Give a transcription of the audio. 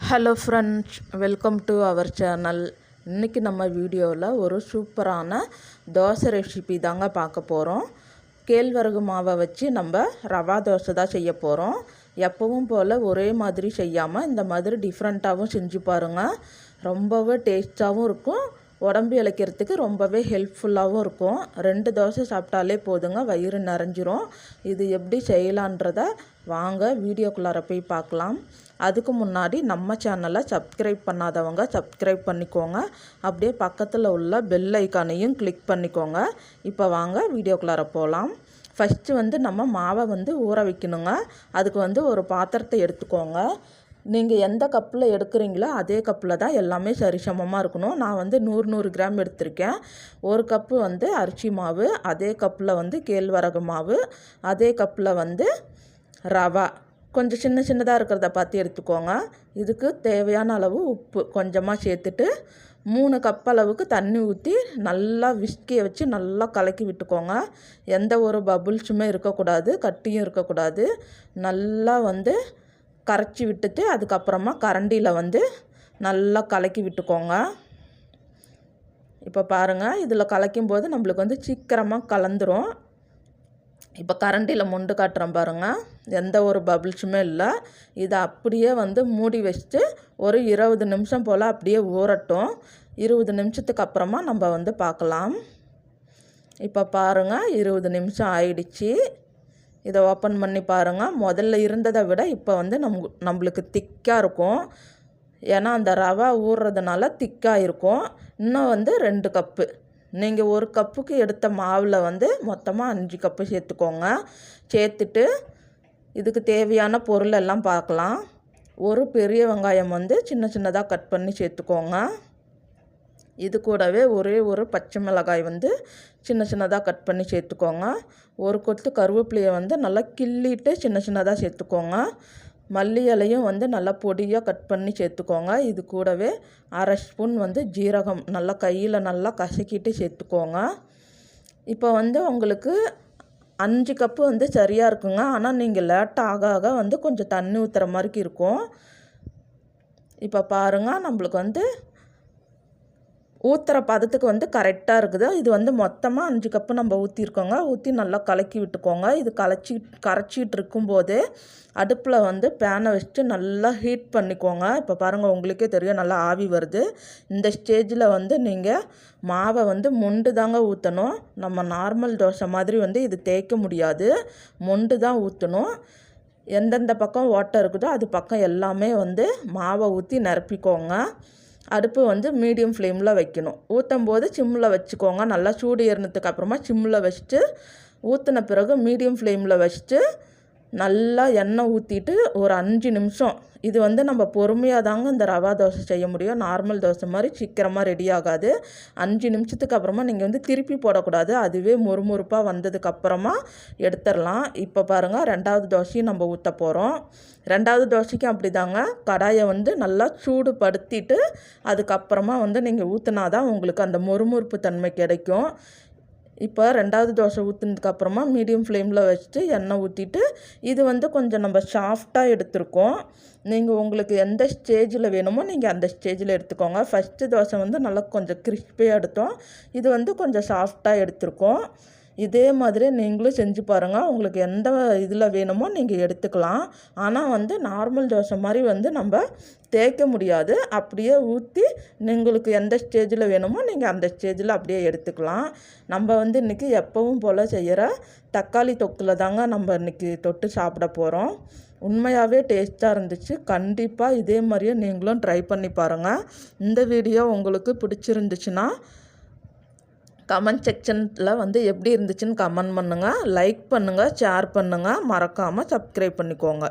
Hello friends welcome to our channel இன்றைக்கி நம்ம வீடியோவில் ஒரு சூப்பரான தோசை ரெசிபி தாங்க பார்க்க போகிறோம் கேழ்வரகு மாவை வச்சு நம்ம ரவா தோசை தான் செய்ய போகிறோம் எப்பவும் போல் ஒரே மாதிரி செய்யாமல் இந்த மாதிரி டிஃப்ரெண்ட்டாகவும் செஞ்சு பாருங்கள் ரொம்பவே டேஸ்ட்டாகவும் இருக்கும். உடம்பு இழைக்கிறதுக்கு ரொம்பவே ஹெல்ப்ஃபுல்லாகவும் இருக்கும். ரெண்டு தோசை சாப்பிட்டாலே போதுங்க வயிறு நிறைஞ்சிரும். இது எப்படி செய்யலான்றத வாங்க வீடியோக்குள்ளார போய் பார்க்கலாம். அதுக்கு முன்னாடி நம்ம சேனலை சப்ஸ்கிரைப் பண்ணாதவங்க சப்ஸ்கிரைப் பண்ணிக்கோங்க. அப்படியே பக்கத்தில் உள்ள பெல் ஐக்கானையும் கிளிக் பண்ணிக்கோங்க. இப்போ வாங்க வீடியோக்குள்ளார போகலாம் ஃபஸ்ட்டு வந்து நம்ம மாவை வந்து ஊற வைக்கணுங்க. அதுக்கு வந்து ஒரு பாத்திரத்தை எடுத்துக்கோங்க. நீங்கள் எந்த கப்பில் எடுக்கிறீங்களோ அதே கப்பில் தான் எல்லாமே சரிசமமாக இருக்கணும். நான் வந்து நூறு நூறு கிராம் எடுத்திருக்கேன். ஒரு கப்பு வந்து அரிசி மாவு அதே கப்பில் வந்து கேழ்வரகு மாவு அதே கப்பில் வந்து ரவா. கொஞ்சம் சின்ன சின்னதாக இருக்கிறத பார்த்து எடுத்துக்கோங்க. இதுக்கு தேவையான அளவு உப்பு கொஞ்சமாக சேர்த்துட்டு மூணு கப் அளவுக்கு தண்ணி ஊற்றி நல்லா விஸ்கியை வச்சு நல்லா கலக்கி விட்டுக்கோங்க. எந்த ஒரு பபுள்ஸுமே இருக்கக்கூடாது கட்டியும் இருக்கக்கூடாது. நல்லா வந்து கரைச்சி விட்டுட்டு அதுக்கப்புறமா கரண்டியில் வந்து நல்லா கலக்கி விட்டுக்கோங்க. இப்போ பாருங்கள் இதில் கலக்கும் போது நம்மளுக்கு வந்து சீக்கிரமாக கலந்துரும். இப்போ கரண்டியில் முண்டு காட்டுறோம் பாருங்கள் எந்த ஒரு பபிள்ஸுமே இல்லை. இதை அப்படியே வந்து மூடி வச்சுட்டு ஒரு இருபது நிமிஷம் போல் அப்படியே ஊறட்டும். இருபது நிமிஷத்துக்கு அப்புறமா நம்ம வந்து பார்க்கலாம். இப்போ பாருங்கள் இருபது நிமிஷம் ஆயிடுச்சு. இதை ஓப்பன் பண்ணி பாருங்கள் முதல்ல இருந்ததை விட இப்போ வந்து நம் நம்மளுக்கு திக்காக இருக்கும். ஏன்னா அந்த ரவா ஊறுறதுனால திக்காக இருக்கும். இன்னும் வந்து ரெண்டு கப்பு. நீங்கள் ஒரு கப்புக்கு எடுத்த மாவில் வந்து மொத்தமாக அஞ்சு கப்பு சேர்த்துக்கோங்க. சேர்த்துட்டு இதுக்கு தேவையான பொருள் எல்லாம் பார்க்கலாம். ஒரு பெரிய வெங்காயம் வந்து சின்ன சின்னதாக கட் பண்ணி சேர்த்துக்கோங்க. இது கூடவே ஒரே ஒரு பச்சை மிளகாய் வந்து சின்ன சின்னதாக கட் பண்ணி சேர்த்துக்கோங்க. ஒரு கொத்து கருவேப்பிலையை வந்து நல்லா கிள்ளிட்டு சின்ன சின்னதாக சேர்த்துக்கோங்க. மல்லி இலையும் வந்து நல்லா பொடியாக கட் பண்ணி சேர்த்துக்கோங்க. இது கூடவே அரை ஸ்பூன் வந்து ஜீரகம் நல்லா கையில் நல்லா கசக்கிட்டு சேர்த்துக்கோங்க. இப்போ வந்து உங்களுக்கு அஞ்சு கப்பு வந்து சரியாக இருக்குங்க. ஆனால் நீங்கள் லேட்டாக ஆக ஆக வந்து கொஞ்சம் தண்ணி ஊற்றுற மாதிரிக்கு இருக்கும். இப்போ பாருங்கள் நம்மளுக்கு வந்து ஊற்றுற பதத்துக்கு வந்து கரெக்டாக இருக்குது. இது வந்து மொத்தமாக அஞ்சு கப்பு நம்ம ஊற்றிருக்கோங்க ஊற்றி நல்லா கலக்கி விட்டுக்கோங்க. இது கலச்சி கரைச்சிட்டு இருக்கும்போதே அடுப்பில் வந்து பேனை வச்சுட்டு நல்லா ஹீட் பண்ணிக்கோங்க. இப்போ பாருங்கள் உங்களுக்கே தெரியும் நல்லா ஆவி வருது. இந்த ஸ்டேஜில் வந்து நீங்கள் மாவை வந்து மொண்டு தாங்க ஊற்றணும் நம்ம நார்மல் தோசை மாதிரி வந்து இது தேய்க்க முடியாது. மொண்டு தான் ஊற்றணும் எந்தெந்த பக்கம் ஓட்டை இருக்குதோ அது பக்கம் எல்லாமே வந்து மாவை ஊற்றி நிரப்பிக்கோங்க. அடுப்பு வந்து மீடியம் ஃப்ளேமில் வைக்கணும். ஊற்றும் போது சிம்மில் வச்சுக்கோங்க. நல்லா சூடு ஏறினதுக்கு அப்புறமா சிம்மில் வச்சுட்டு ஊற்றின பிறகு மீடியம் ஃப்ளேமில் வச்சுட்டு நல்லா எண்ணெய் ஊற்றிட்டு ஒரு அஞ்சு நிமிஷம். இது வந்து நம்ம பொறுமையாக தாங்க இந்த ரவா தோசை செய்ய முடியும். நார்மல் தோசை மாதிரி சீக்கிரமாக ரெடி ஆகாது. அஞ்சு நிமிஷத்துக்கு அப்புறமா நீங்கள் வந்து திருப்பி போடக்கூடாது. அதுவே மொறுமொறுப்பாக வந்ததுக்கப்புறமா எடுத்துடலாம். இப்போ பாருங்கள் ரெண்டாவது தோசையும் நம்ம ஊற்ற போகிறோம் ரெண்டாவது தோசைக்கும் அப்படி தாங்க கடாயை வந்து நல்லா சூடுபடுத்திட்டு அதுக்கப்புறமா வந்து நீங்கள் ஊற்றினா தான் உங்களுக்கு அந்த முறுமுறுப்பு தன்மை கிடைக்கும். இப்போ ரெண்டாவது தோசை ஊற்றுனதுக்கப்புறமா மீடியம் ஃப்ளேமில் வச்சுட்டு எண்ணெய் ஊற்றிட்டு இது வந்து கொஞ்சம் நம்ம சாஃப்டாக எடுத்துருக்கோம். நீங்கள் உங்களுக்கு எந்த ஸ்டேஜில் வேணுமோ நீங்கள் அந்த ஸ்டேஜில் எடுத்துக்கோங்க. ஃபஸ்ட்டு தோசை வந்து நல்லா கொஞ்சம் கிறிஸ்பியாக எடுத்தோம். இது வந்து கொஞ்சம் சாஃப்டாக எடுத்திருக்கோம். இதே மாதிரி நீங்களும் செஞ்சு பாருங்கள் உங்களுக்கு எந்த இதில் வேணுமோ நீங்கள் எடுத்துக்கலாம். ஆனால் வந்து நார்மல் தோசை மாதிரி வந்து நம்ம தேய்க்க முடியாது. அப்படியே ஊற்றி உங்களுக்கு எந்த ஸ்டேஜில் வேணுமோ நீங்கள் அந்த ஸ்டேஜில் அப்படியே எடுத்துக்கலாம். நம்ம வந்து இன்றைக்கி எப்பவும் போல் செய்கிற தக்காளி தொக்கில் தாங்க நம்ம இன்றைக்கி தொட்டு சாப்பிட போகிறோம் உண்மையாகவே டேஸ்ட்டாக இருந்துச்சு. கண்டிப்பாக இதே மாதிரியே நீங்களும் ட்ரை பண்ணி பாருங்கள் இந்த வீடியோ உங்களுக்கு பிடிச்சிருந்துச்சுன்னா கமெண்ட் செக்ஷனில் வந்து எப்படி இருந்துச்சுன்னு கமெண்ட் பண்ணுங்கள் லைக் பண்ணுங்கள் ஷேர் பண்ணுங்கள் மறக்காமல் சப்ஸ்கிரைப் பண்ணிக்கோங்க.